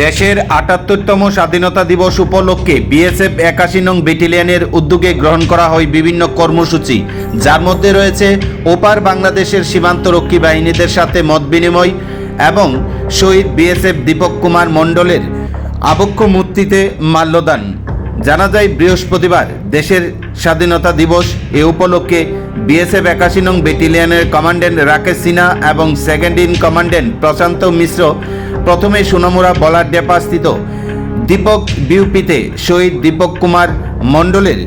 দেশের আটাত্তরতম স্বাধীনতা দিবস উপলক্ষে বিএসএফ একাশি নং ব্যাটালিয়নের উদ্যোগে গ্রহণ করা হয় বিভিন্ন কর্মসূচি। যার মধ্যে রয়েছে ওপার বাংলাদেশের সীমান্তরক্ষী বাহিনীদের সাথে মত বিনিময় এবং শহীদ বিএসএফ দীপক কুমার মণ্ডলের আবক্ষ মূর্তিতে মাল্যদান। জানা যায়, বৃহস্পতিবার দেশের স্বাধীনতা দিবস এ উপলক্ষে বিএসএফ একাশি নং ব্যাটালিয়নের কমান্ড্যান্ট রাকেশ সিনহা এবং second in commandant Prashanta Mishra প্রথমে সোনামুড়া বলার ডেপাস্থিত দীপক বিউপিতে শহীদ দীপক কুমার মণ্ডলের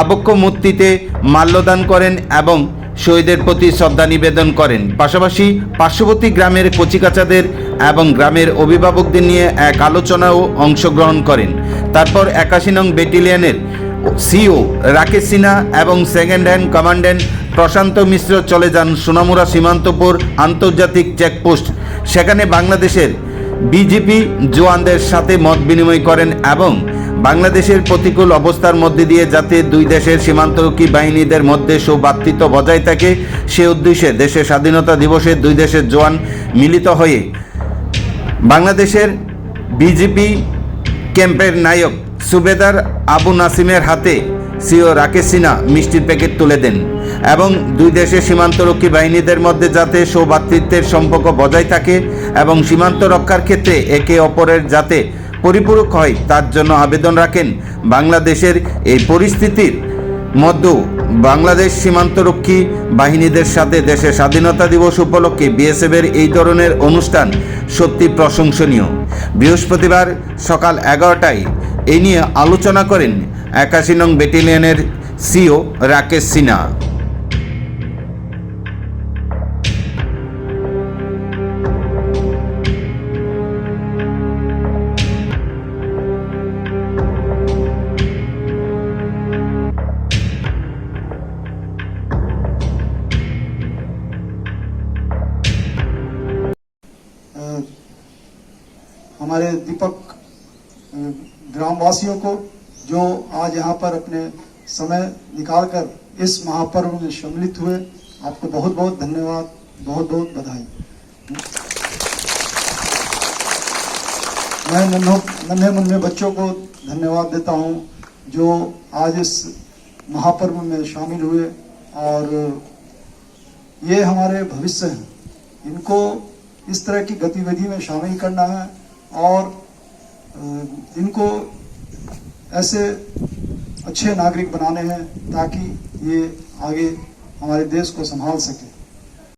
আবক্ষ মূর্তিতে মাল্যদান করেন এবং শহীদের প্রতি শ্রদ্ধা নিবেদন করেন। পাশাপাশি পার্শ্ববর্তী গ্রামের কচিকাচাদের এবং গ্রামের অভিভাবকদের নিয়ে এক আলোচনাও অংশগ্রহণ করেন। তারপর একাশি নং ব্যাটালিয়নের সিও রাকেশ সিনহা এবং second hand commandant Prashanta Mishra চলে যান সোনামুড়া সীমান্তপুর আন্তর্জাতিক চেকপোস্ট সেখানে বাংলাদেশের বিজেপি জওয়ানদের সাথে মত বিনিময় করেন এবং বাংলাদেশের প্রতিকূল অবস্থার মধ্যে দিয়ে যাতে দুই দেশের সীমান্তরক্ষী বাহিনীদের মধ্যে সৌভ্রাতৃত্ব বজায় থাকে, সে উদ্দেশ্যে দেশের স্বাধীনতা দিবসে দুই দেশের জওয়ান মিলিত হয়ে বাংলাদেশের বিজেপি ক্যাম্পের নায়ক সুবেদার আবু নাসিমের হাতে সিও রাকেশ সিনহা মিষ্টির প্যাকেট তুলে দেন এবং দুই দেশের সীমান্তরক্ষী বাহিনীদের মধ্যে যাতে সৌভাতৃত্বের সম্পর্ক বজায় থাকে এবং সীমান্ত রক্ষার ক্ষেত্রে একে অপরের যাতে পরিপূরক হয়, তার জন্য আবেদন রাখেন বাংলাদেশের এই পরিস্থিতির মধ্যেও বাংলাদেশ সীমান্তরক্ষী বাহিনীদের সাথে দেশের স্বাধীনতা দিবস উপলক্ষে বিএসএফের এই ধরনের অনুষ্ঠান সত্যি প্রশংসনীয়। বৃহস্পতিবার সকাল এগারোটায় এই নিয়ে আলোচনা করেন একাশি নং ব্যাটালিয়নের সিও রাকেশ সিনহা अ, हमारे दीपक अ, ग्रामवासियों को जो आज यहाँ पर अपने समय निकालकर इस महापर्व में सम्मिलित हुए, आपको बहुत बहुत धन्यवाद बहुत बहुत बधाई। मैं नन्हों मुन्ने बच्चों को धन्यवाद देता हूँ जो आज इस महापर्व में शामिल हुए और ये हमारे भविष्य हैं। इनको इस तरह की गतिविधि में शामिल करना है और इनको ऐसे अच्छे नागरिक बनाने हैं ताकि ये आगे हमारे देश को संभाल सके।